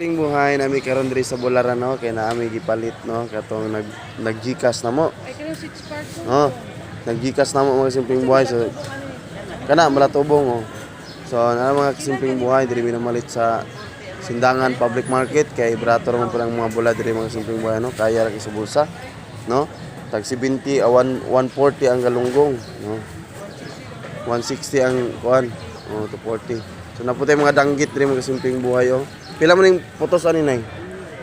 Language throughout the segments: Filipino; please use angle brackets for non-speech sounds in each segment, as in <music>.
Ling buhay nami karon diri sa Bularan no kay naami gipalit no katong nag nag-GCash na mo. Ay, kaya six part ko. Oh. Nag-GCash na mo mga simpleng buhay so kana malatubong oh. So na mga simpleng buhay diri minamalit sa Sindangan Public Market kay brato man pala mga bula diri mga simpleng buhay no kaya ra sa bulsa no. Tag 70 a 1 140 ang galunggong no. 160 ang kuan. Oh, 240. So naputi mga danggit diri mga simpleng buhay oh. Pila man ning putos ani nay?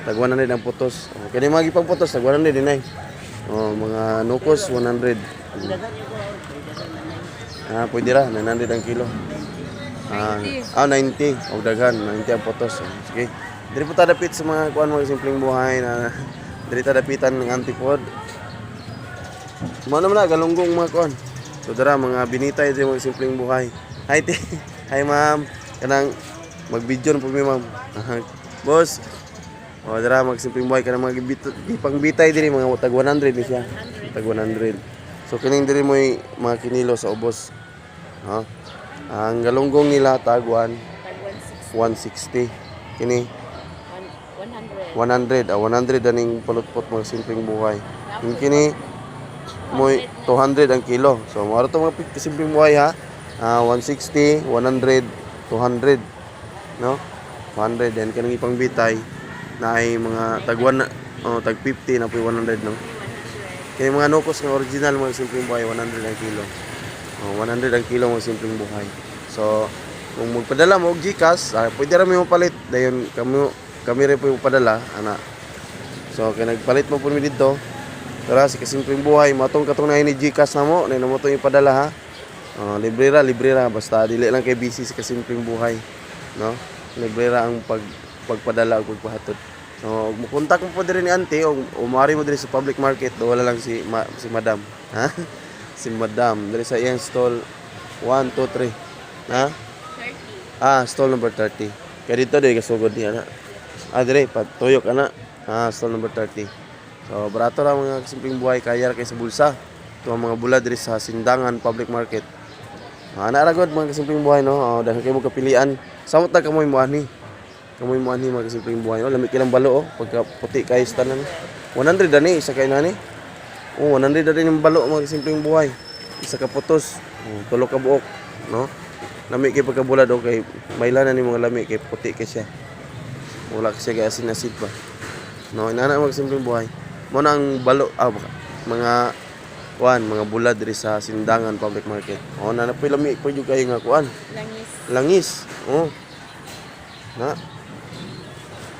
Tag 100 ang putos. Oh, kani mga gipang putos tag 100 din nay. Oh, mga nukos 100. Ah, pwede ra 900 ang kilo. Ah, ah 90 og daghan 90 ang putos. Oh, sige. Diri po ta dapit sa mga kuan mga simpleng buhay na <laughs> diri ta dapitan ng antipod. Mo naman na galunggong mga kuan. So dara mga binitay diri mga simpleng buhay. Hi. <laughs> Hi, ma'am. Kanang mag-video na po mi, ma'am. Boss. O dara mag simpleng buhay kanang mga gibit- gipangbitay diri mga tag 100 ni siya. Tag 100. So kining diri mo mga kinilo sa ubos. Ha? Ang galunggong nila tag 1 Tag 160. Kini 100. 100, ah, 100 aning pulot-pot mga simpleng buhay. Yung kini mo 200 ang kilo. So maro to mga simpleng buhay ha. Ah, 160, 100, 200. No? 100 then kanang ipang bitay na ay mga tag 1 oh, tag 50 na po 100 no. Kaya mga nukos nga original mga simpleng buhay 100 ang kilo. Oh, 100 ang kilo mga simpleng buhay. So kung magpadala mo og GCash, ah, pwede ra mo palit dayon kami kami rin po padala ana. So kay nagpalit mo po mi dito. Tara si kasimpleng buhay, matong katong na ni GCash na mo, na mo to yung padala ha. Oh, libre ra, libre ra basta dili lang kay busy si kasimpleng buhay, no? Libre ra ang pag pagpadala ug pagpahatod. So, mo kontak mo po diri ni auntie o umari mo diri sa public market, do wala lang si ma, si madam, ha? <laughs> si madam diri sa iyang stall 1 2 3. Ha? 30. Ah, stall number 30. Kaya dito dili kasugod niya na. Ah, dire patuyok ana. Ah, stall number 30. So, barato ra mga simpleng buhay kaya kay sa bulsa. Ito ang mga bula diri sa Sindangan Public Market. Ah, na ra gud mga simpleng buhay no. Oh, dahil kay mo kapilian. Samot na kamoy mo ani. Kamoy mo ani mga simpleng buhay. Oh, lamig kilang balo oh. Pagka puti kay tanan. 100 ani isa kay nani. Oh, 100 na rin yung balo mga simpleng buhay. Isa ka putos. Oh, tulo ka buok, no? Lami kay pagkabulad o kay mailanan ni mga lami kay puti kay siya. Wala kasi kay asin asid pa. No, inana mag simpleng buhay. Mo na ang balo ah, mga kuan, mga bulad diri sa Sindangan Public Market. O na napoy lami po jud kayo nga kuan. Langis. Langis. Oh. Na.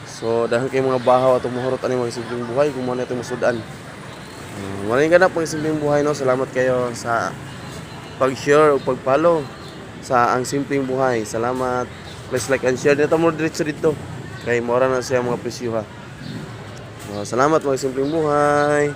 So dahil kay mga bahaw atong mahurot ani mga simpleng buhay kung mo na itong masudan. Uh, Maraming ganap pag simpleng buhay no. Salamat kayo sa pag-share o pag-follow sa ang simpleng buhay. Salamat. Please like and share nito mo diretso dito. Kay mora na siya mga presyo ha. So, salamat mga simpleng buhay.